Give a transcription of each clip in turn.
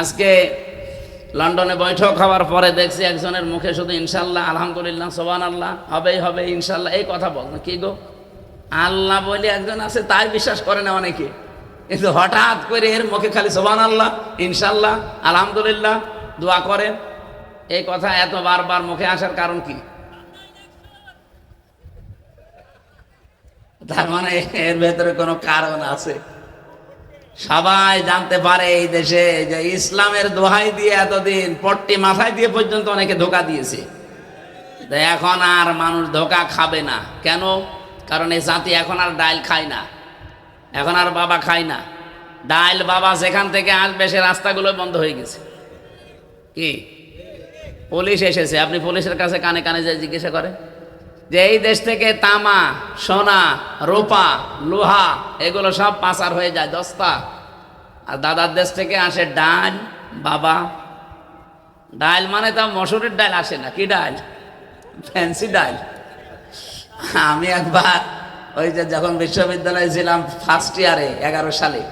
আজকে লন্ডনে বৈঠক হওয়ার পরে দেখছি একজনের মুখে শুধু ইনশাল্লাহ, আলহামদুলিল্লাহ সোবান আল্লাহ হবেই হবে ইনশাল্লাহ। এই কথা বল কি গো? আল্লাহ বলে একজন আছে, তাই বিশ্বাস করে না অনেকে। কিন্তু হঠাৎ করে এর মুখে খালি সোবান আল্লাহ ইনশাল্লাহ, আলহামদুলিল্লাহ, দোয়া করেন এই কথা এত বারবার মুখে আসার কারণ কি? তার মানে এর ভেতরে কোনো কারণ আছে। সবাই জানতে পারে এই দেশে যে ইসলামের দোহাই দিয়ে এতদিন পট্টি মাথায় দিয়ে পর্যন্ত অনেকে ধোকা দিয়েছে। এখন আর মানুষ ধোকা খাবে না। কেন? কারণ এই জাতি এখন আর ডাইল খায় না। এখন আর বাবা খায় না। ডাইল বাবা যেখান থেকে আসবে, সে রাস্তাগুলো বন্ধ হয়ে গেছে। কি? পুলিশ এসেছে। আপনি পুলিশের কাছে কানে কানে যে জিজ্ঞাসা করে যে এই দেশ থেকে তামা, সোনা, রূপা, লোহা, এগুলো সব পাচার হয়ে যায়, দস্তা। আর দাদার দেশ থেকে আসে ডাল, বাবা। ডাল মানে তা মসুরের ডাল আসে না, কি ডাল? ফ্যান্সি ডাল। আমি একবার ওই যে যখন বিশ্ববিদ্যালয়ে ছিলাম ফার্স্ট ইয়ারে এগারো সালে,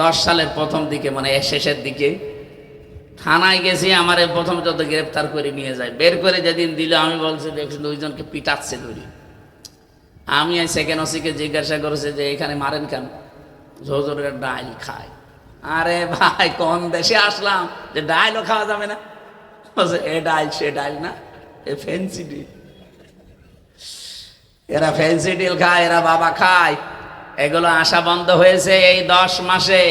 দশ সালের প্রথম দিকে মানে শেষের দিকে থানায় গেছি, আমার প্রথম যত গ্রেপ্তার করে নিয়ে যায়। বের করে যেদিন দিল, আমি বলছি দেখছি দুইজনকে পিটাচ্ছে ধরি। আমি এই সেকেন্ড ওসিকে জিজ্ঞাসা করেছে যে, এখানে মারেন কেন? ঝোজরের ডাইল খায়। আরে ভাই, কোন দেশে আসলাম যে ডাইলও খাওয়া যাবে না? এ ডাইল, সে ডাইল না, এ ফেন্সি ডিল। এরা ফেন্সি ডিল খায়, এরা বাবা খায়। এগুলো আসা বন্ধ হয়েছে এই দশ মাসে।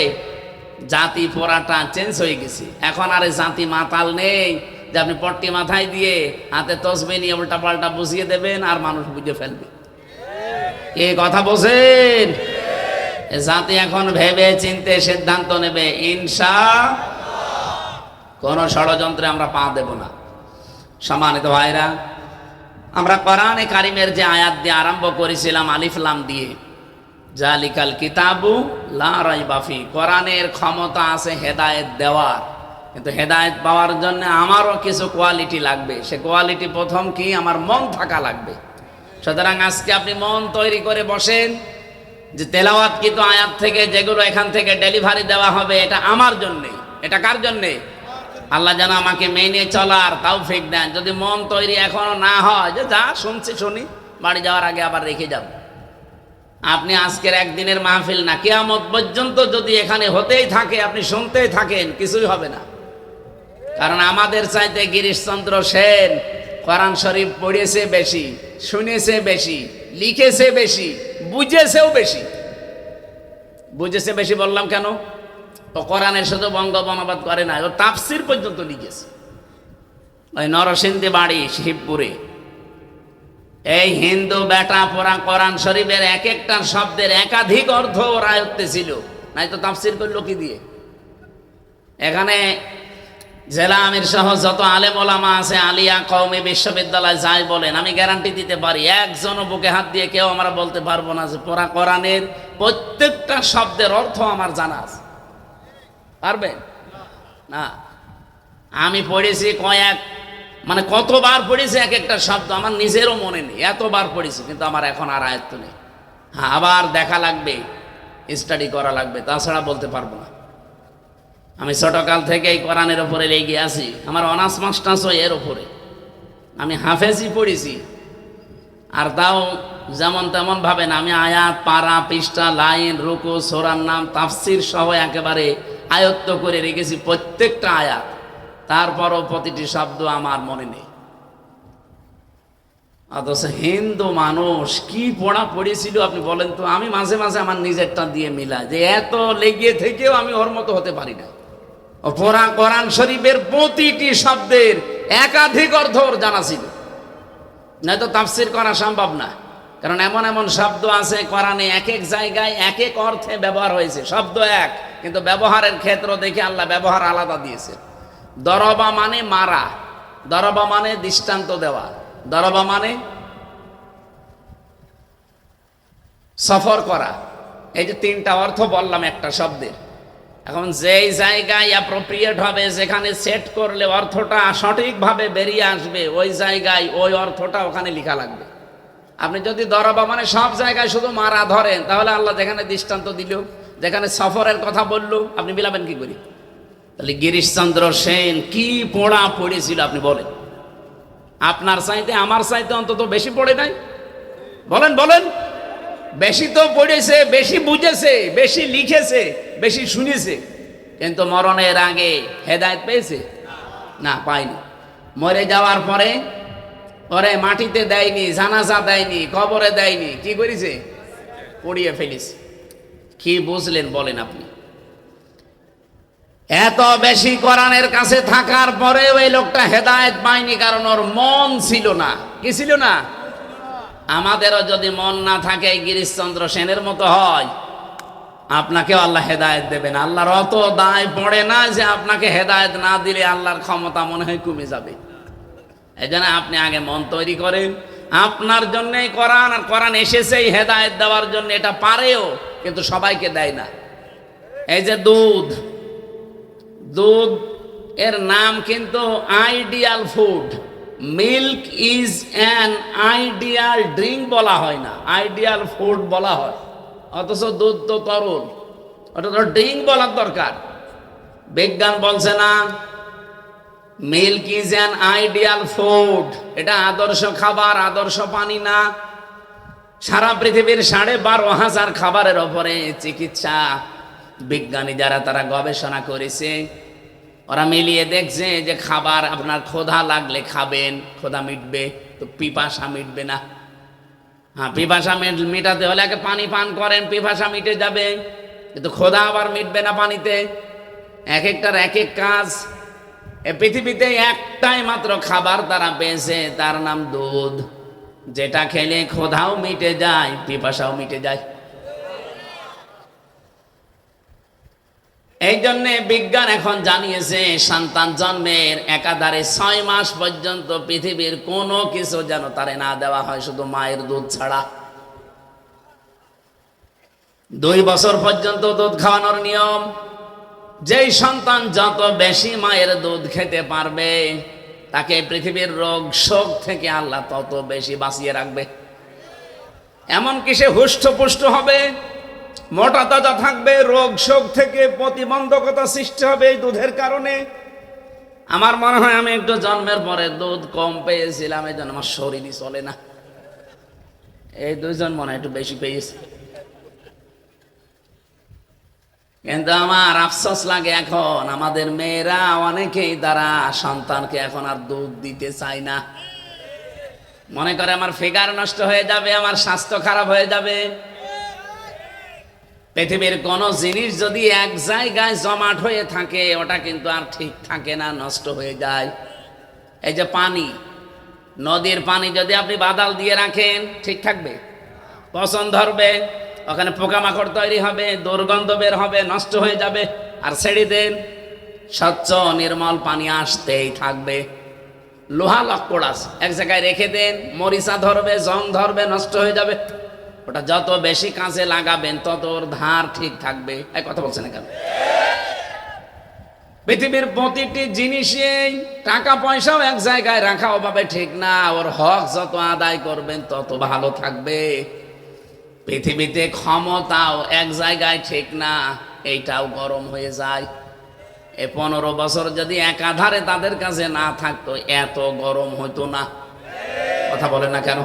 জাতি পোড়াটা চেঞ্জ হয়ে গেছে। এখন আর জাতি মাতাল নেই যে আপনি পট্টি মাথায় দিয়ে হাতে তসবে নিয়ে উল্টা পাল্টা বুঝিয়ে দেবেন আর মানুষ বুঝে ফেলবে। এ কথা বোঝেন জাতি এখন ভেবে চিনতে সিদ্ধান্ত নেবে ইনসা কোন ষড়যন্ত্রে আমরা পা দেব না। সম্মানিত ভাইরা, আমরা কোরআনে কারিমের যে আয়াত দিয়ে আরম্ভ করেছিলাম আলিফলাম দিয়ে জালিকাল কিতাবু, লা রাইবাফি কোরআনের ক্ষমতা আছে হেদায়েত দেওয়ার। কিন্তু হেদায়েত পাওয়ার জন্য আমারও কিছু কোয়ালিটি লাগবে। সে কোয়ালিটি প্রথম কি? আমার মন থাকা লাগবে। সুতরাং আজকে আপনি মন তৈরি করে বসেন যে তেলাওয়াত কিন্তু আয়াত থেকে যেগুলো এখান থেকে ডেলিভারি দেওয়া হবে, এটা আমার জন্যে। এটা কার জন্যে? আল্লাহ যেন আমাকে মেনে চলার তাও ফেক দেন। যদি মন তৈরি এখনও না হয়, যে যা শুনছি শুনি, বাড়ি যাওয়ার আগে আবার রেখে যাব। আপনি আজকের একদিনের মাহফিল না, কেয়ামত পর্যন্ত যদি এখানে হতেই থাকে, আপনি শুনতেই থাকেন, কিছুই হবে না। কারণ আমাদের চাইতে গিরিশচন্দ্র সেন কোরআন শরীফ পড়েছে বেশি, শুনেছে বেশি, লিখেছে বেশি, বুঝেছেও বেশি। বুঝেছে বেশি বললাম কেন? ও কোরআনের শুধু বঙ্গ বনবাদ করে না, ও তাফসির পর্যন্ত লিখেছে। ওই নরসিংদী বাড়ি, শিবপুরে। এই হিন্দু বেটা পড়া কোরআন শরীফের এক একটা শব্দের একাধিক অর্থ ওর আয়ত্তে ছিল। নাই তো তাফসির করল কি দিয়ে? এখানে জেলা আমির সহ যত আলেম ওলামা আছে, আলিয়া কৌমি বিশ্ববিদ্যালয় যাই বলেন, আমি গ্যারান্টি দিতে পারি, একজনও বুকে হাত দিয়ে কেউ আমরা বলতে পারব না যে পড়া কোরআনের প্রত্যেকটা শব্দের অর্থ আমার জানা আছে। পারবেন? না। আমি পড়েছি কয়েক মানে কতবার পড়েছি এক একটা শব্দ? আমার নিজেরও মনে নেই। এতবার পড়েছি, কিন্তু আমার এখন আর আয়ত্ত নেই। হ্যাঁ আবার দেখা লাগবে স্টাডি করা লাগবে, তাছাড়া বলতে পারব না। আমি ছোটকাল থেকে এই কোরআনের ওপরে লেগে আছি। আমার অনার্স, মাস্টার্সও এর ওপরে আমি হাফেজই পড়েছি। আর তাও যেমন তেমন ভাবে না, আমি আয়াত, পারা, পৃষ্ঠা, লাইন, রুকু, সোরার নাম, তাফসির সহ একেবারে আয়ত্ত করে রেখেছি প্রত্যেকটা আয়াত। তারপরও প্রতিটি শব্দ আমার মনে নেই। অথচ হিন্দু মানুষ কি পড়া পড়েছিল আপনি বলেন তো? আমি মাঝে মাঝে আমার নিজেরটা দিয়ে মিলাই যে এত লেগে থেকেও আমি ওর মতো হতে পারি না। পড়া কোরআন শরীফের প্রতিটি শব্দের একাধিক অর্থ ওর জানা ছিল। নয়তো তাফসির করা সম্ভব না। কারণ এমন এমন শব্দ আছে কোরআনে এক এক জায়গায় এক এক অর্থে ব্যবহার হয়েছে। শব্দ এক, কিন্তু ব্যবহারের ক্ষেত্র দেখে আল্লাহ ব্যবহার আলাদা দিয়েছে দরবা মানে মারা, দরবা মানে দৃষ্টান্ত দেওয়া, দরবা মানে সফর করা। এই যে তিনটা অর্থ বললাম একটা শব্দের। এখন যেই জায়গায় অ্যাপ্রোপ্রিয়েট হবে, যেখানে সেট করলে অর্থটা সঠিকভাবে বেরিয়ে আসবে, ওই জায়গায় ওই অর্থটা ওখানে লেখা লাগবে। আপনি যদি দরবা মানে সব জায়গায় শুধু মারা ধরেন, তাহলে আল্লাহ যেখানে দৃষ্টান্ত দিল, যেখানে সফরের কথা বলল, আপনি মিলাবেন কি করি? তাহলে গিরিশচন্দ্র সেন কি পড়া পড়েছিল আপনি বলেন। আপনার চাইতে আমার চাইতে অন্তত বেশি পড়ে নাই? বলেন বলেন। বেশি তো পড়েছে, বেশি বুঝেছে, বেশি লিখেছে, বেশি শুনেছে। কিন্তু মরণের আগে হেদায়ত পেয়েছে? না পাইনি মরে যাওয়ার পরে ওরে মাটিতে দেয়নি, জানাজা দেয়নি, কবরে দেয়নি, কি করেছে? পড়িয়ে ফেলিস কি বুঝলেন বলেন আপনি? এত বেশি কোরআনের কাছে থাকার পরে ওই লোকটা হেদায়েত পায়নি, কারণ ওর মন ছিল না। কি ছিল না? আমাদেরও যদি মন না থাকে গিরিশচন্দ্র সেনের মতো হয়, আপনাকেও আল্লাহ হেদায়েত দেবেন। আল্লাহর অত দায় পড়ে না যে আপনাকে হেদায়েত না দিলে আল্লাহর ক্ষমতা মনে হয় কমে যাবে। এই জন্য আপনি আগে মন তৈরি করেন। আপনার জন্যই কোরআন, আর কোরআন এসেছেই হেদায়েত দেওয়ার জন্য, এটা পারেও, কিন্তু সবাইকে দেয় না। এই যে দুধ দুধ, এর নাম কিন্তু ideal food. Milk is an ideal drink বলা হয় না, আইডিয়াল ফুড বলা হয়। অথচ দুধ তো তরল ওটা তো ড্রিঙ্ক বলার দরকার। বিজ্ঞান বলছে না, milk is an ideal food, এটা আদর্শ খাবার, আদর্শ পানি না। সারা পৃথিবীর সাড়ে বারো হাজার খাবারের ওপরে চিকিৎসা বিজ্ঞানী যারা তারা গবেষণা করেছে, ওরা মিলিয়ে দেখছে যে খাবার আপনার ক্ষুধা লাগলে খাবেন, ক্ষুধা মিটবে, তো পিপাসা মিটবে না। হ্যাঁ পিপাসা মিট- মিটাতে হলে আগে পানি পান করেন, পিপাসা মিটে যাবে, কিন্তু ক্ষুধা আবার মিটবে না পানিতে। এক একটার এক এক কাজ। এ পৃথিবীতে একটাই মাত্র খাবার তারা পেয়েছে, তার নাম দুধ। যেটা খেলে ক্ষুধাও মিটে যায়, পিপাসাও মিটে যায়। এই জন্যে বিজ্ঞান এখন জানিয়েছে, সন্তান জন্মের একাধারে ছয় মাস পর্যন্ত পৃথিবীর কোনো কিছু যেন তারে না দেওয়া হয়, শুধু মায়ের দুধ ছাড়া। দুই বছর পর্যন্ত দুধ খাওয়ানোর নিয়ম, যেই সন্তান যত বেশি মায়ের দুধ খেতে পারবে, তাকে পৃথিবীর রোগ শোক থেকে আল্লাহ তত বেশি বাঁচিয়ে রাখবে। এমনকি সে হুষ্ট পুষ্ট হবে মোটা তাজা থাকবে, রোগ শোক থেকে প্রতিবন্ধকতা সৃষ্টি হবে এই দুধের কারণে। আমার মনে হয় আমি একটু জন্মের পরে দুধ কম পেয়েছিলাম, এই জন্য আমার শরীরই চলে না। এই দুইজন মনে একটু বেশি পেয়েছে। কিন্তু আমার আফসোস লাগে এখন, আমাদের মেয়েরা অনেকেই তারা সন্তানকে এখন আর দুধ দিতে চায় না। মনে করে আমার ফিগার নষ্ট হয়ে যাবে, আমার স্বাস্থ্য খারাপ হয়ে যাবে। পৃথিবীর কোন জিনিস যদি এক জায়গায় জমাট হয়ে থাকে, ওটা কিন্তু আর ঠিক থাকে না, নষ্ট হয়ে যায়। এই যে পানি, নদীর পানি যদি আপনি বাদাল দিয়ে রাখেন, ঠিক থাকবে? পছন্দ ধরবে, ওখানে পোকামাকড় তৈরি হবে, দুর্গন্ধ বের হবে, নষ্ট হয়ে যাবে, আর ছেড়ে দেন। স্বচ্ছ নির্মল পানি আসতেই থাকবে। লোহা লক্কড় আছে, এক জায়গায় রেখে দেন, মরিচা ধরবে, জং ধরবে, নষ্ট হয়ে যাবে। ওটা যত বেশি কাঁচে লাগাবেন, তত ওর ধার ঠিক থাকবে। এই কথা বলছেন কেন পৃথিবীর প্রতিটি জিনিসেই টাকা পয়সাও এক জায়গায় রাখা ওভাবে ঠিক না। ওর হক যত আদায় করবেন, তত ভালো থাকবে। পৃথিবীতে ক্ষমতাও এক জায়গায় ঠিক না, এইটাও গরম হয়ে যায়। এ পনেরো বছর যদি একাধারে তাদের কাছে না থাকতো, এত গরম হতো না। কথা বলে না কেন?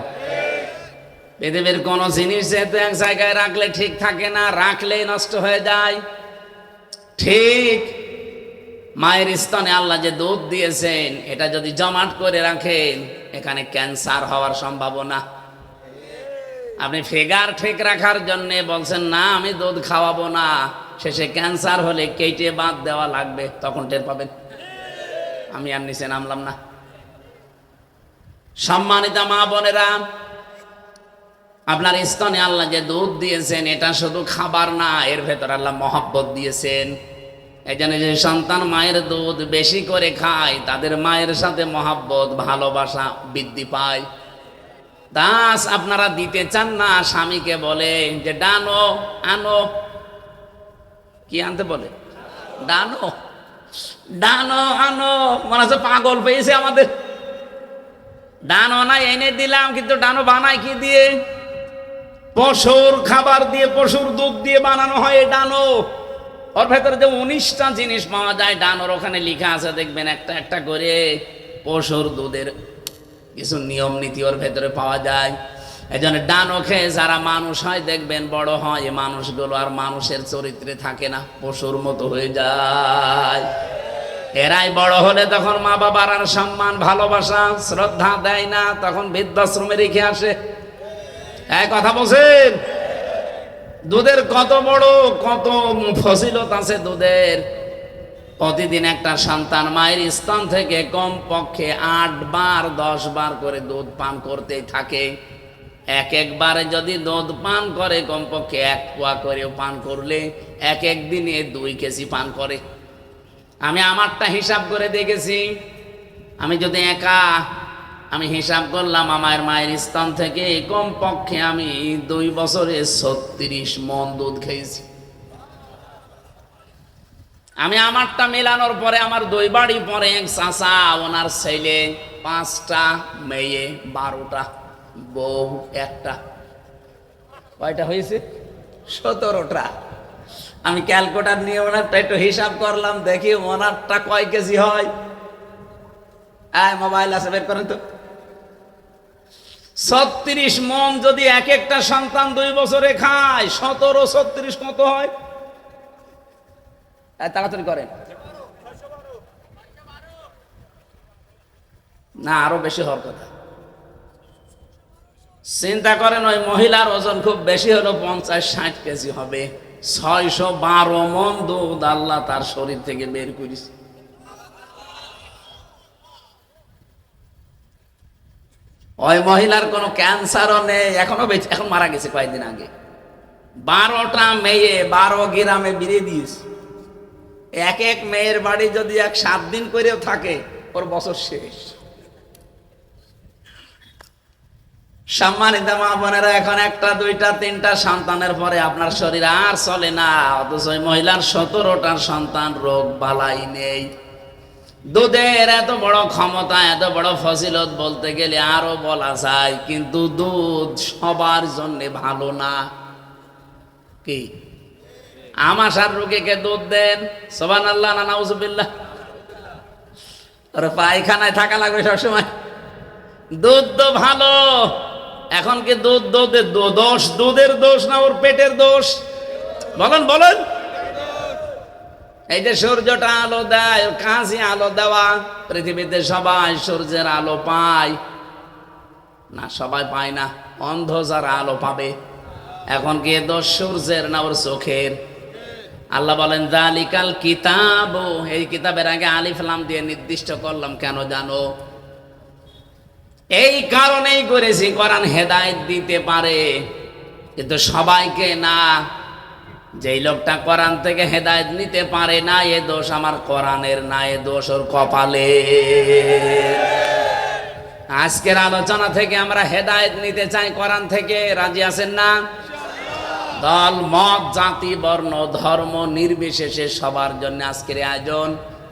পৃথিবীর কোন জিনিস এক জায়গায় রাখলে ঠিক থাকে না, রাখলেই নষ্ট হয়ে যায়। ঠিক মায়ের স্তনে আল্লাহ যে দুধ দিয়েছেন, এটা যদি জমাট করে রাখেন, এখানে ক্যান্সার হওয়ার সম্ভাবনা। আপনি ফিগার ঠিক রাখার জন্য বলছেন, না, আমি দুধ খাওয়াবো না। শেষে ক্যান্সার হলে কেটে বাদ দেওয়া লাগবে, তখন টের পাবেন। আমি আর নিচে নামলাম না। সম্মানিতা মা বোনেরা আপনার স্তনে আল্লাহ যে দুধ দিয়েছেন, এটা শুধু খাবার না, এর ভেতর আল্লাহ মহাব্বত দিয়েছেন। এই জন্য যে সন্তান মায়ের দুধ বেশি করে খায়, তাদের মায়ের সাথে মহাব্বত, ভালোবাসা বৃদ্ধি পায়। দাস, আপনারা দিতে চান না, স্বামীকে বলে যে, ডানো, আনো। কি আনতে বলে? ডানো ডানো, আনো। মনে হচ্ছে পাগল পেয়েছে আমাদের। ডানো না, এনে দিলাম, কিন্তু ডানো বানায় কি দিয়ে? পশুর খাবার দিয়ে, পশুর দুধ দিয়ে বানানো হয় ডানো। ওর ভেতরে যে উনিশটা জিনিস পাওয়া যায়, ডানোর ওখানে লেখা আছে, দেখবেন একটা একটা করে পশুর দুধের কিছু নিয়ম নীতি ওর ভেতরে পাওয়া যায়। এই জন্য ডানো খেয়ে যারা মানুষ হয়, দেখবেন বড় হয় মানুষগুলো আর মানুষের চরিত্রে থাকে না, পশুর মতো হয়ে যায়। এরাই বড় হলে তখন মা বাবার আর সম্মান, ভালোবাসা, শ্রদ্ধা দেয় না, তখন বৃদ্ধাশ্রমে রেখে আসে। এক কথা বলছেন? দুধের কত বড়, কত ফসিলত আছে দুধের? প্রতিদিন একটা সন্তান মায়ের স্তন থেকে কম পক্ষে আট বার, দশ বার করে দুধ পান করতেই থাকে। এক একবারে যদি দুধ পান করে, কমপক্ষে এক পোয়া করে পান করলে এক এক দিনে দুই কেজি পান করে। আমি আমারটা হিসাব করে দেখেছি। আমি যদি একা আমি হিসাব করলাম, আমার মায়ের স্থান থেকে কম পক্ষে আমি দুই বছরে ছত্রিশ মন দুধ খেয়েছি। আমি আমারটা মেলানোর পরে আমার দুই বাড়ি পরে এক চাষা ওনার ছেলে, পাঁচটা, মেয়ে, বারোটা, বউ, একটা। কয়টা হয়েছে? সতেরোটা। আমি ক্যালকুলেটার নিয়ে ওনারটা একটু হিসাব করলাম, দেখি ওনারটা কয় কেজি হয়? মোবাইল আছে, বের করেন তো। ছত্রিশ মন যদি এক একটা সন্তান দুই বছরে খায়, সতেরো, ছত্রিশ কত হয়। তাড়াতাড়ি করেন। না, আরও বেশি হওয়ার কথা। চিন্তা করেন, ওই মহিলার ওজন খুব বেশি হলো, পঞ্চাশ, ষাট কেজি হবে। ছয়শো বারো মন দুধ আল্লাহ তার শরীর থেকে বের করিস ওই মহিলার কোনো ক্যান্সারও নেই, এখনও বেঁচে এখন মারা গেছে কয়েকদিন আগে। বারোটা মেয়ে, বারো গ্রামে বিড়ে দিয়েছে। এক এক মেয়ের বাড়ি যদি এক সাত দিন করেও থাকে, ওর বছর শেষ। সম্মানিত মা বোনেরা, এখন একটা, দুইটা, তিনটা সন্তানের পরে আপনার শরীর আর চলে না, অথচ মহিলার সতেরোটার সন্তান রোগ বালাই নেই। দুধের এত বড় ক্ষমতা, এত বড় ফজিলত বলতে গেলে আরও বলা যায়, কিন্তু দুধ সবার জন্য ভালো না। কি? আমাশার রোগীকে দুধ দেন? সোবান আল্লাহ না নাউজুবিল্লাহ? ওরা পায়খানায় থাকা লাগবে সবসময়। দুধ তো ভালো, এখন কি দুধ, দুধের দোষ দুধের দোষ না ওর পেটের দোষ? বলেন বলেন। এই যে সূর্যটা আলো দেয় কাছে আলো দেওয়া, পৃথিবীতে সবাই সূর্যের আলো পায়। না, সবাই পায় না অন্ধ যারা আলো পাবে। এখন কি দোষ সূর্যের না ওর চোখের? আল্লাহ বলেন জালিকাল কিতাব। এই কিতাবের আগে আলিফ, লাম দিয়ে নির্দিষ্ট করলাম, কেন জানো? এই কারণেই করেছি, কোরআন হেদায়েত দিতে পারে। কিন্তু সবাইকে না যেই লোকটা কোরআন থেকে হেদায়েত নিতে পারে না, এ দোষ আমার কোরআনের না, এ দোষ ওর কপালে। আজকের আলোচনা থেকে আমরা হেদায়েত নিতে চাই কোরআন থেকে। রাজি আছেন না? দল, মত, জাতি, বর্ণ, ধর্ম নির্বিশেষে সবার জন্য আজকের আয়োজন।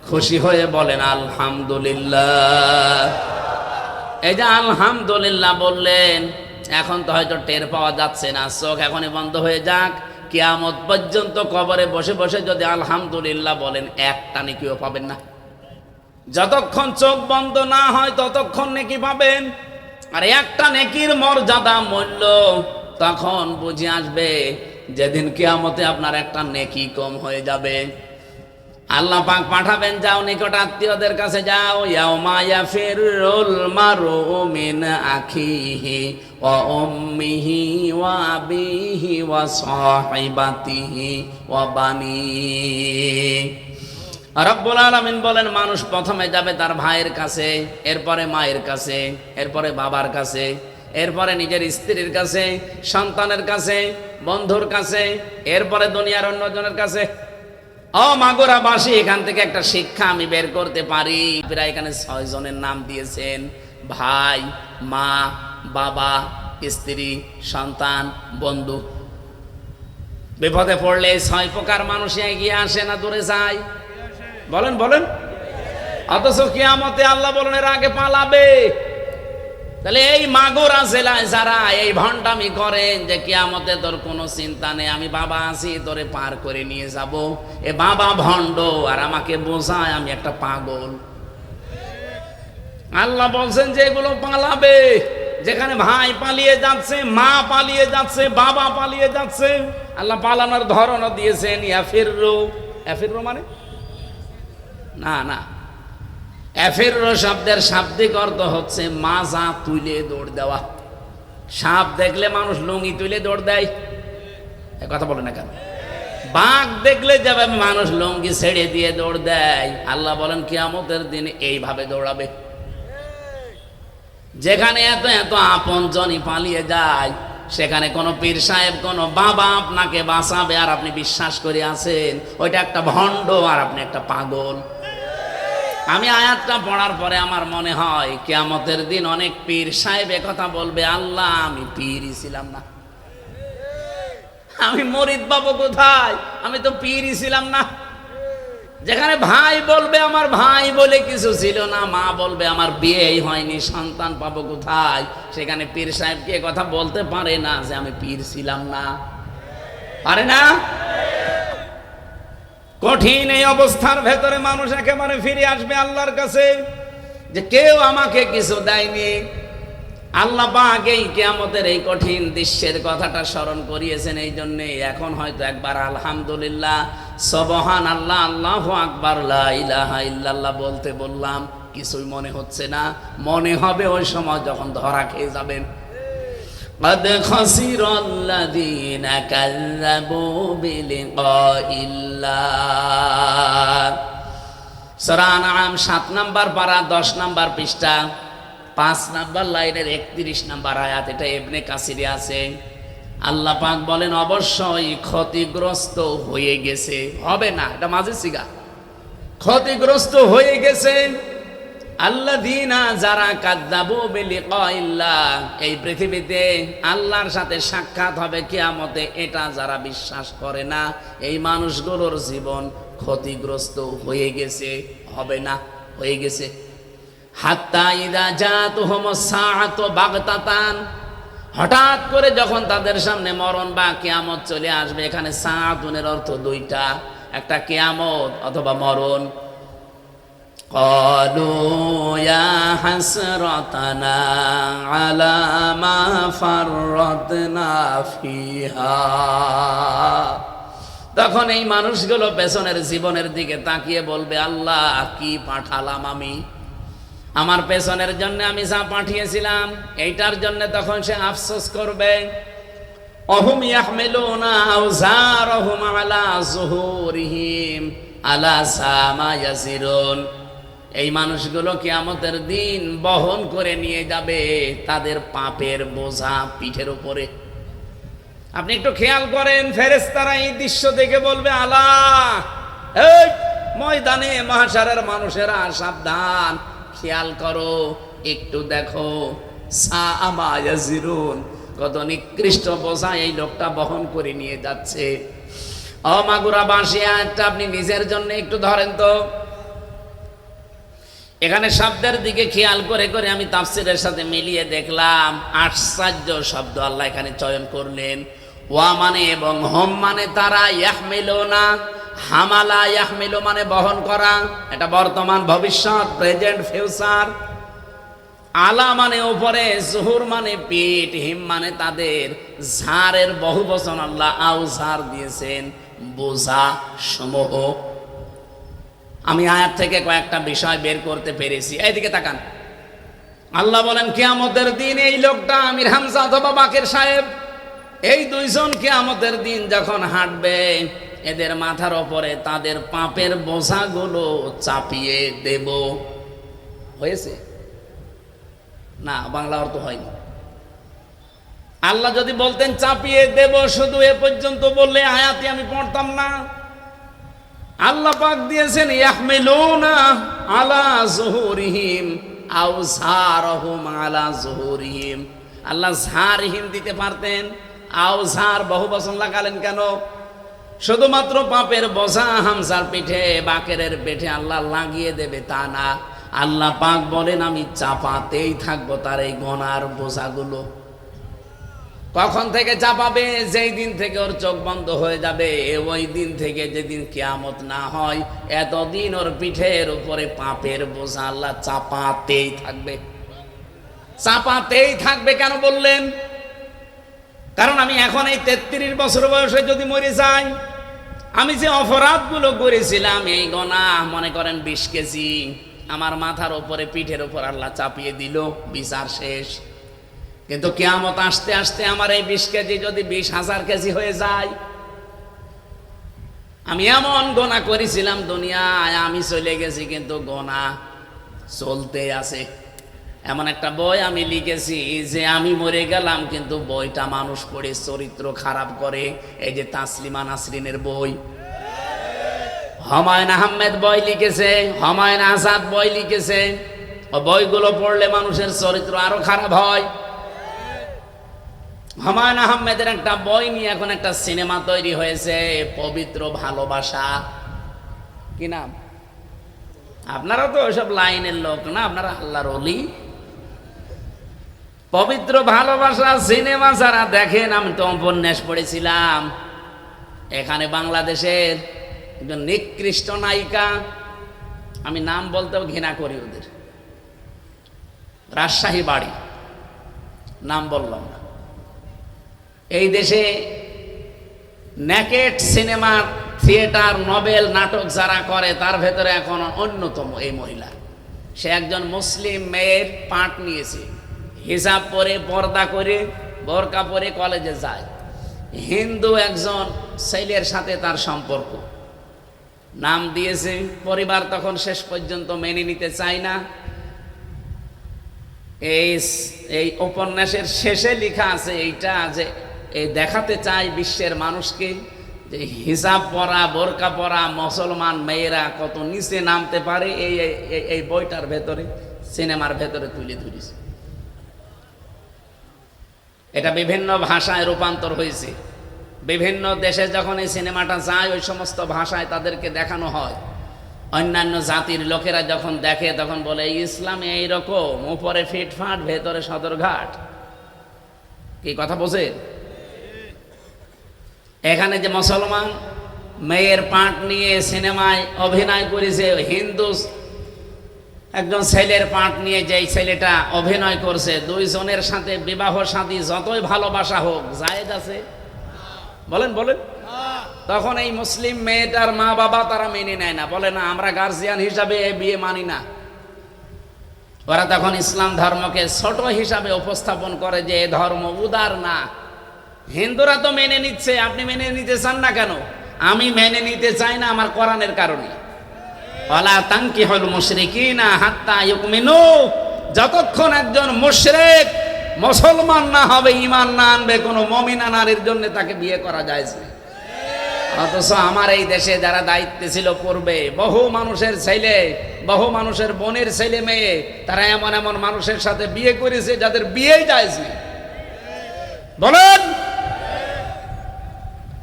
খুশি হয়ে বলেন, আলহামদুলিল্লাহ। এই যে আলহামদুলিল্লাহ বললেন, এখন তো হয়তো টের পাওয়া যাচ্ছে না, চোখ এখনই বন্ধ হয়ে যাক। কিয়ামত পর্যন্ত কবরে বসে বসে যদি আলহামদুলিল্লাহ বলেন, একটা নেকিও পাবেন না। যতক্ষণ চোখ বন্ধ না হয়, ততক্ষণ নেকি পাবেন। আর একটা নেকির মর্যাদা মূল্য তখন বুঝে আসবে, যেদিন কেয়ামতে আপনার একটা নেকি কম হয়ে যাবে। আল্লাহ পাক পাঠাবেন, যাও নিকট আত্মীয়দের কাছে যাও। ইয়াউমা ইয়াফিরুল মারু মিন আখিহি ওয়া উম্মিহি ওয়া আবিহি ওয়া সাহিবাতিহি ওয়া বানিহি রব্বুল আলামিন বলেন, মানুষ প্রথমে যাবে তার ভাইয়ের কাছে, এরপরে মায়ের কাছে, এরপরে বাবার কাছে, এরপরে নিজের স্ত্রীর কাছে, সন্তানের কাছে, বন্ধুর কাছে, এরপরে দুনিয়ার অন্যজনের কাছে। ও মাগুরা বাসী, এখান থেকে একটা শিক্ষা আমি বের করতে পারি। প্রায় এখানে ছয় জনের নাম দিয়েছেন। ভাই, মা, বাবা, স্ত্রী, সন্তান, বন্ধু। বিপদে পড়লে ছয় প্রকার মানুষ এগিয়ে আসে না, দূরে যায়। বলেন বলেন। অথচ কিয়ামতে আল্লাহ বলেন, এর আগে পালাবে। তাহলে এই মাগুরা জেলায় যারা এই ভণ্ডামি করেন যে কি কিয়ামতে তোর কোনো চিন্তা নেই, আমি বাবা আছি, তোরে পার করে নিয়ে যাব। এ বাবা ভণ্ড, আর আমাকে বোঝায় আমি একটা পাগল। আল্লাহ বলছেন যে এগুলো পালাবে। যেখানে ভাই পালিয়ে যাচ্ছে, মা পালিয়ে যাচ্ছে, বাবা পালিয়ে যাচ্ছে, আল্লাহ পালানোর ধরনও দিয়েছেন, ইয়াফিররো। ইয়াফিররো মানে? না না। এফিররো শব্দের শাব্দিক অর্থ হচ্ছে মাজা তুলে দৌড় দেওয়া। সাপ দেখলে মানুষ লুঙ্গি তুলে দৌড় দেয়। কথা বলে না কেন? বাঘ দেখলে যাবে মানুষ লুঙ্গি ছেড়ে দিয়ে দৌড় দেয়। আল্লাহ বলেন, কিয়ামতের দিন এইভাবে দৌড়াবে। যেখানে এত এত আপন জনই পালিয়ে যায়, সেখানে কোনো পীর সাহেব, কোনো বাবা আপনাকে বাঁচাবে আর আপনি বিশ্বাস করে আছেন, ওইটা একটা ভণ্ড আর আপনি একটা পাগল। আমি আয়াতটা পড়ার পরে আমার মনে হয় কেয়ামতের দিন অনেক পীর সাহেব কথা বলবে, আল্লাহ, আমি পীরই ছিলাম না। আমি মরিদ বাবু কোথায়? আমি তো পীরই ছিলাম না। যেখানে ভাই বলবে, আমার ভাই বলে কিছু ছিল না। মা বলবে, আমার বিয়েই হয়নি, সন্তান পাবো কোথায়? সেখানে পীর সাহেব কি কথা বলতে পারে না যে, আমি পীর ছিলাম না? পারে না? কঠিন এই অবস্থার ভেতরে মানুষ একেবারে ফিরে আসবে আল্লাহর কাছে যে কেউ আমাকে কিছু দেয়নি। আল্লাহ পাক এই কেয়ামতের এই কঠিন দৃশ্যের কথাটা স্মরণ করিয়েছেন এই জন্যে। এখন হয়তো একবার আলহামদুলিল্লাহ সবহান আল্লাহ আল্লাহ আকবার ইলাহা ইল্লাল্লাহ বলতে বললাম, কিছুই মনে হচ্ছে না। মনে হবে ওই সময় যখন ধরা খেয়ে যাবেন। قد خسر الذين كذبوا بلقاء الله সূরা আনআম 7 নাম্বার পারা 10 নাম্বার পৃষ্ঠা পাঁচ নাম্বার লাইনের একত্রিশ নাম্বার আয়াত এটা এবনে কাসিরে আছে আল্লাহ পাক বলেন অবশ্যই ক্ষতিগ্রস্ত হয়ে গেছে হবে না এটা মাঝে সিগা ক্ষতিগ্রস্ত হয়ে গেছে আল্লাহ দিনা যারা কাদ্দাবু বিলিকাইল্লাহ, এই পৃথিবীতে আল্লাহর সাথে সাক্ষাৎ হবে কিয়ামতে, এটা যারা বিশ্বাস করে না, এই মানুষগুলোর জীবন ক্ষতিগ্রস্ত হয়ে গেছে, হবে না, হয়ে গেছে। হাত্তা ইদা জাত হোম সাত বাগতাতান, হঠাৎ করে যখন তাদের সামনে মরণ বা কেয়ামত চলে আসবে, এখানে সাতুনের অর্থ দুইটা, একটা কেয়ামত অথবা মরণ। قالوا يا حسرتنا على ما فرطنا فيها তখন এই মানুষগুলো পেছনের জীবনের দিকে তাকিয়ে বলবে আল্লাহ কি পাঠালাম আমি আমার পেছনের জন্য আমি যা পাঠিয়েছিলাম এইটার জন্য তখন সে আফসোস করবে অহুম ইয়াহমিলুনা আওজারহুম আলা যুহুরিহিম আলা সামা ইয়াসিরুন এই মানুষগুলো কিয়ামতের দিন বহন করে নিয়ে যাবে তাদের পাপের বোঝা পিঠের উপরে। আপনি একটু খেয়াল করেন ফেরেস্তারা এই দৃশ্য দেখে বলবে আলা ময়দানে মহাসারের মানুষেরা, সাবধান, খেয়াল করো, একটু দেখো কত নিকৃষ্ট বোঝা এই লোকটা বহন করে নিয়ে যাচ্ছে। অমাগুরা বাঁশিয়া একটা আপনি নিজের জন্য একটু ধরেন তো। এখানে শব্দের দিকে খেয়াল করে করে আমি তাফসিরের সাথে মিলিয়ে দেখলাম, আশ্চর্য শব্দ আল্লাহ এখানে চয়ন করলেন। ওয়া মানে এবং হোম মানে তারা ইয়াহমিলো না, হামালা ইয়াহমিলো মানে বহন করা। এটা বর্তমান, ভবিষ্যৎ, প্রেজেন্ট, ফিউচার। আলা মানে উপরে, জহুর মানে পিঠ, হিম মানে তাদের। ঝাড়ের বহু বচন আল্লাহ আউ ঝাড় দিয়েছেন। বোঝা, সমূহ আমি আয়াত থেকে কয়েকটা বিষয় বের করতে পেরেছি। এইদিকে তাকান। আল্লাহ বলেন, কেয়ামতের দিন এই লোকটা আমির হামজা অথবা বাকের সাহেব, এই দুইজন কে কেয়ামতের দিন যখন হাঁটবে, এদের মাথার ওপরে তাদের পাপের বোঝাগুলো চাপিয়ে দেব। হয়েছে? না, বাংলা অর্থ হয়নি। আল্লাহ যদি বলতেন, চাপিয়ে দেব, শুধু এ পর্যন্ত বললে আয়াতি আমি পড়তাম না। আল্লাহ পাক দিয়েছেন, ইয়াহমিলুনা আলা জুহুরিহিম, আও জারহুম আলা জুহুরিহিম। আল্লাহ জারহিম দিতে পারতেন, আও জার বহু বচন লাগালেন কেন? শুধুমাত্র পাপের বোঝা হামসার পিঠে, বাকেরের পেটে আল্লাহ লাগিয়ে দেবে তা না। আল্লাহ পাক বলেন, আমি চাপাতেই থাকব তার এই গনার বোঝাগুলো। কখন থেকে চাপাবে, যেই দিন থেকে ওর চোখ বন্ধ হয়ে যাবে, ওই দিন থেকে যেদিন কেয়ামত না হয়, এতদিন ওর পিঠের উপরে পাপের বোঝা আল্লাহ চাপাতেই থাকবে। চাপাতেই থাকবে কেন বললেন? কারণ আমি এখন এই তেত্রিশ বছর বয়সে যদি মরে যাই, আমি যে অপরাধগুলো করেছিলাম, এই গনা মনে করেন বিশ কেজি, আমার মাথার উপরে, পিঠের উপর আল্লাহ চাপিয়ে দিল, বিচার শেষ। কিন্তু কেয়ামত আসতে আসতে আমার এই বিশ কেজি যদি বিশ হাজার কেজি হয়ে যায়, আমি এমন গোনা করেছিলাম, দুনিয়ায় আমি চলে গেছি কিন্তু গোনা চলতে আছে। এমন একটা বই আমি লিখেছি যে আমি মরে গেলাম কিন্তু বইটা মানুষ পড়ে চরিত্র খারাপ করে। এই যে তাসলিমা নাসরিনের বই। হুমায়ুন আহমেদ বই লিখেছে, হুমায়ুন আজাদ বই লিখেছে। ও বইগুলো পড়লে মানুষের চরিত্র আরও খারাপ হয়। হুমায়ুন আহমেদের একটা বই নিয়ে এখন একটা সিনেমা তৈরি হয়েছে, পবিত্র ভালোবাসা। কি নাম? আপনারা তো ওইসব লাইনের লোক না, আপনারা আল্লাহর অলি পবিত্র ভালোবাসা সিনেমা যারা দেখেন, আমি তো উপন্যাস পড়েছিলাম। এখানে বাংলাদেশের একজন নিকৃষ্ট নায়িকা, আমি নাম বলতেও ঘৃণা করি ওদের। রাজশাহী বাড়ি, নাম বললাম না। এই দেশে ন্যাকেট সিনেমা থিয়েটার নভেল নাটক যারা করে, তার ভেতরে এখন অন্যতম এই মহিলা। সে একজন মুসলিম মেয়ের পাঠ নিয়েছে। হিসাব পরে, পর্দা করে, বোরকা পরে কলেজে যায়। হিন্দু একজন ছেলের সাথে তার সম্পর্ক। নাম দিয়েছে, পরিবার তখন শেষ পর্যন্ত মেনে নিতে চায় না। এই এই উপন্যাসের শেষে লেখা আছে এইটা যে এই দেখাতে চাই বিশ্বের মানুষকে যে হিসাব পরা, বোরকা পরা মুসলমান মেয়েরা কত নিচে নামতে পারে এই, এই- বইটার ভেতরে, সিনেমার ভেতরে তুলে ধরেছে। এটা বিভিন্ন ভাষায় রূপান্তর হয়েছে। বিভিন্ন দেশে যখন এই সিনেমাটা যায়, ওই সমস্ত ভাষায় তাদেরকে দেখানো হয়। অন্যান্য জাতির লোকেরা যখন দেখে, তখন বলে, "এই ইসলামে এইরকম, উপরে ফিটফাট, ভেতরে সদরঘাট। কি কথা বোঝে? এখানে যে মুসলমান মেয়ের পাট নিয়ে সিনেমায় অভিনয় করেছে, হিন্দু একজন ছেলের পাট নিয়ে যেই ছেলেটা অভিনয় করছে, দুইজনের সাথে বিবাহ সাথী যতই ভালোবাসা হোক জায়েজ আছে? বলেন বলেন। তখন এই মুসলিম মেয়েটার মা বাবা তারা মেনে নেয় না, বলে না, আমরা গার্জিয়ান হিসাবে বিয়ে মানি না। ওরা তখন ইসলাম ধর্মকে ছোট হিসাবে উপস্থাপন করে যে ধর্ম উদার না। হিন্দুরা তো মেনে নিচ্ছে, আপনি মেনে নিতে চান না কেন? আমি মেনে নিতে চাই না আমার কোরআনের কারণে। ওলা তাঙ্কি হল মুশরিকি না হাত্তা ইউকমিনু যতক্ষণ একজন মুশরিক মুসলমান না হবে ইমান না আনবে, কোনো মমিনা নারীর জন্য তাকে বিয়ে করা যায় অথচ আমার এই দেশে যারা দায়িত্বে ছিল পূর্বে, বহু মানুষের ছেলে, বহু মানুষের বোনের ছেলে মেয়ে, তারা এমন এমন মানুষের সাথে বিয়ে করেছে যাদের বিয়েই যায়নি বলেন!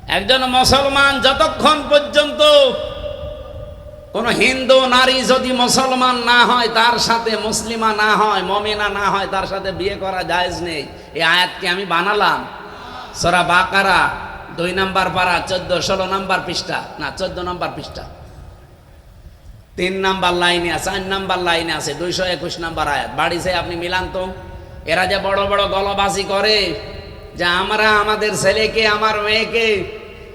একজন মুসলমান যতক্ষণ পর্যন্ত কোন হিন্দু, নারী যদি মুসলমান না হয়, তার সাথে মুসলিমা না হয়, মমিনা না হয়, তার সাথে বিয়ে করা জায়েজ নেই। এই আয়াতকে আমি বানালাম? সরা বাকারা, দুই নাম্বার পারা, চোদ্দ, ষোলো নাম্বার পৃষ্ঠা। না, চোদ্দ নাম্বার পৃষ্ঠা। তিন নাম্বার লাইনে আছে, চার নাম্বার লাইনে আছে, দুইশো একুশ নাম্বার আয়াত। বাড়ি আপনি মিলান তো, এরা যে বড় বড় গলবাজি করে যে আমরা আমাদের ছেলেকে, আমার মেয়েকে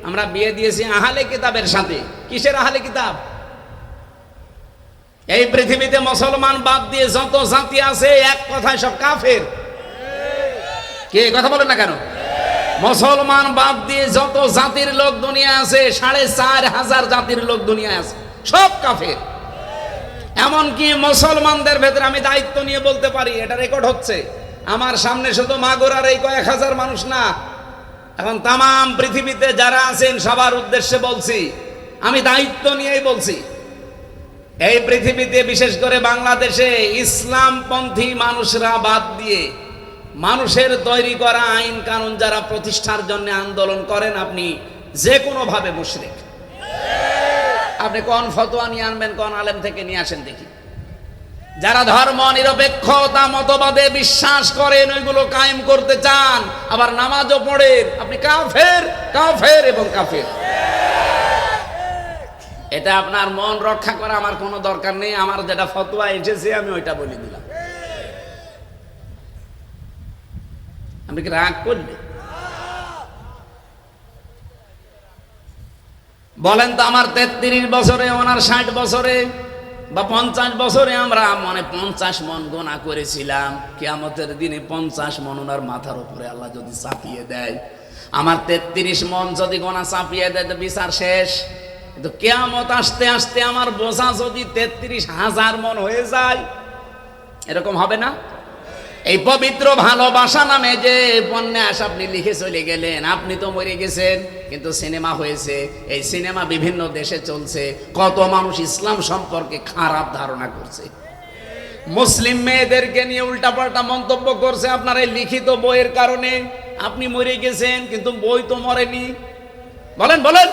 আমরা বিয়ে দিয়েছি আহালে কিতাবের সাথে। কিসের আহালে কিতাব? এই পৃথিবীতে মুসলমান বাদ দিয়ে যত জাতি আছে, এক কথায় সব কাফের। কে, কথা বলেন না কেন? মুসলমান বাদ দিয়ে যত জাতির লোক দুনিয়া আছে, সাড়ে চার হাজার জাতির লোক দুনিয়ায় আছে, সব কাফের। এমনকি মুসলমানদের ভেতরে আমি দায়িত্ব নিয়ে বলতে পারি, এটা রেকর্ড হচ্ছে। আমার সামনে শুধু মাগুরার এই কয়েক হাজার মানুষ না, এখন তাম পৃথিবীতে যারা আছেন সবার উদ্দেশ্যে বলছি, আমি দায়িত্ব নিয়েই বলছি, এই পৃথিবীতে বিশেষ করে বাংলাদেশে ইসলামপন্থী মানুষরা বাদ দিয়ে মানুষের তৈরি করা আইন কানুন যারা প্রতিষ্ঠার জন্য আন্দোলন করেন, আপনি যে কোনোভাবে মুশরিক। আপনি কোন ফতোয়া নিয়ে আনবেন, কোন আলেম থেকে নিয়ে আসেন দেখি। যারা ধর্ম নিরপেক্ষতা মতবাদে বিশ্বাস করেন ওইগুলো কায়েম করতে চান, আবার নামাজও পড়েন। আপনি কাফের কাফের এবং কাফের। এটা আপনার মন রক্ষা করা আমার কোনো দরকার নেই। আমার যেটা ফতোয়া এসেছে, আমি ওইটা বলে দিলাম। আপনি কি রাগ করলে বলেন তো আমার তেত্রিশ বছরে, ওনার ষাট বছরে বা পঞ্চাশ বছরে আমরা মানে পঞ্চাশ মন গোনা করেছিলাম, কেয়ামতের দিনে পঞ্চাশ মন ওনার মাথার উপরে আল্লাহ যদি চাপিয়ে দেয়। আমার তেত্রিশ মন যদি গোনা চাপিয়ে দেয়, তো বিচার শেষ। কিন্তু কেয়ামত আসতে আসতে আমার বোঝা যদি তেত্রিশ হাজার মন হয়ে যায়, এরকম হবে না? এই পবিত্র ভালোবাসা নামে যে উপন্যাস আপনি লিখে চলে গেলেন, আপনি তো মরে গেছেন, কিন্তু সিনেমা হয়েছে। এই সিনেমা বিভিন্ন দেশে চলছে, কত মানুষ ইসলাম সম্পর্কে খারাপ ধারণা করছে। মুসলিম মেয়েদেরকে নিয়ে উল্টাপাল্টা মন্তব্য করছে আপনার এই লিখিত বইয়ের কারণে। আপনি মরে গেছেন, কিন্তু বই তো মরেনি। বলেন বলেন।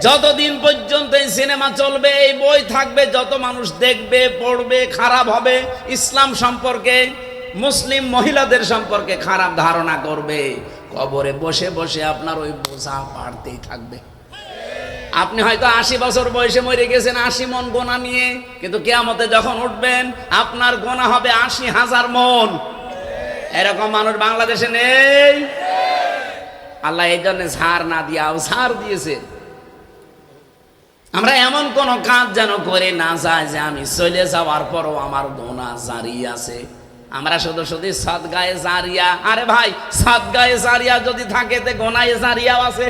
যতদিন পর্যন্ত এই সিনেমা চলবে, এই বই থাকবে, যত মানুষ দেখবে, পড়বে, খারাপ হবে, ইসলাম সম্পর্কে, মুসলিম মহিলাদের সম্পর্কে খারাপ ধারণা করবে, কবরে বসে বসে আপনার ওই বোঝা পাড়তেই থাকবে। আপনি হয়তো আশি বছর বয়সে মরে গেছেন, আশি মন গোনা নিয়ে, কিন্তু কেয়ামতে যখন উঠবেন, আপনার গোনা হবে আশি হাজার মন। এরকম মানুষ বাংলাদেশে নেই। আল্লাহ এই জন্য ঝাড় না দিয়াও, ঝাড় দিয়েছে আমরা এমন কোন কাজ যেন করে না যায় যে আমি চলে যাওয়ার পরও আমার গোনা জারি আছে। আমরা শুধু শুধু সদগায়ে জারিয়া, আরে ভাই, সদগায়ে জারিয়া যদি থাকে তে গোনায় জারিয়াও আছে।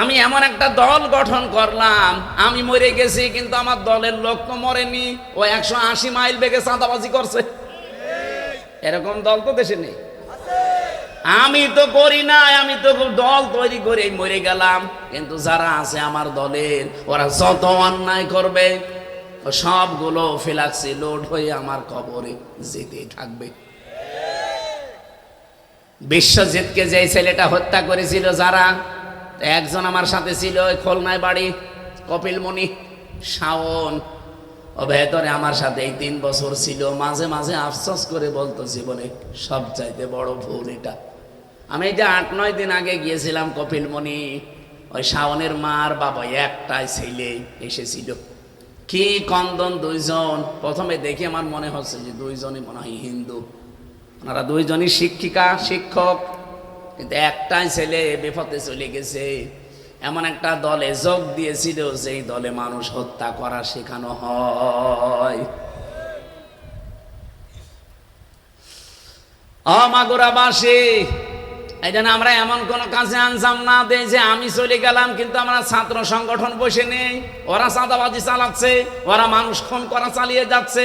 আমি এমন একটা দল গঠন করলাম, আমি মরে গেছি কিন্তু আমার দলের লোক তো মরেনি, ও একশো আশি মাইল বেগে চাঁদাবাজি করছে। এরকম দল তো দেশে নেই। আমি তো করি না আমি তো দল তৈরি করে মরে গেলাম। কিন্তু যারা আছে আমার দলের, ওরা যত অন্যায় করবে, সবগুলো ফিলাক্সি লোড হয়ে আমার কবরে যেতে থাকবে। বিশ্বজিৎকে যে ছেলেটা হত্যা করেছিল যারা, একজন আমার সাথে ছিল ওই খুলনায় বাড়ি, কপিলমণি, শাওন। ও ভেতরে আমার সাথে এই তিন বছর ছিল, মাঝে মাঝে আফসোস করে বলতো জীবনে সব চাইতে বড় ভুল এটা। আমি এই যে আট, নয় দিন আগে গিয়েছিলাম কপিলমণি, ওই শাওনের মার বাবা একটাই ছেলে এসেছিল। কি কন্দন দুইজন? প্রথমে দেখে আমার মনে হচ্ছে যে দুইজনই মনে হয় হিন্দু। ওনারা দুইজনই শিক্ষিকা, শিক্ষক, কিন্তু একটাই ছেলে বিপদে চলে গেছে। এমন একটা দলে যোগ দিয়েছিল সেই দলে মানুষ হত্যা করা শেখানো হয়। অমাগুরাবাসী এই জন্য আমরা এমন কোন কাজে আনজাম না দেই যে আমি চলে গেলাম, কিন্তু আমরা ছাত্র সংগঠন বসে নেই। ওরা চাঁদাবাজি চালাচ্ছে, ওরা মানুষ খুন করা চালিয়ে যাচ্ছে।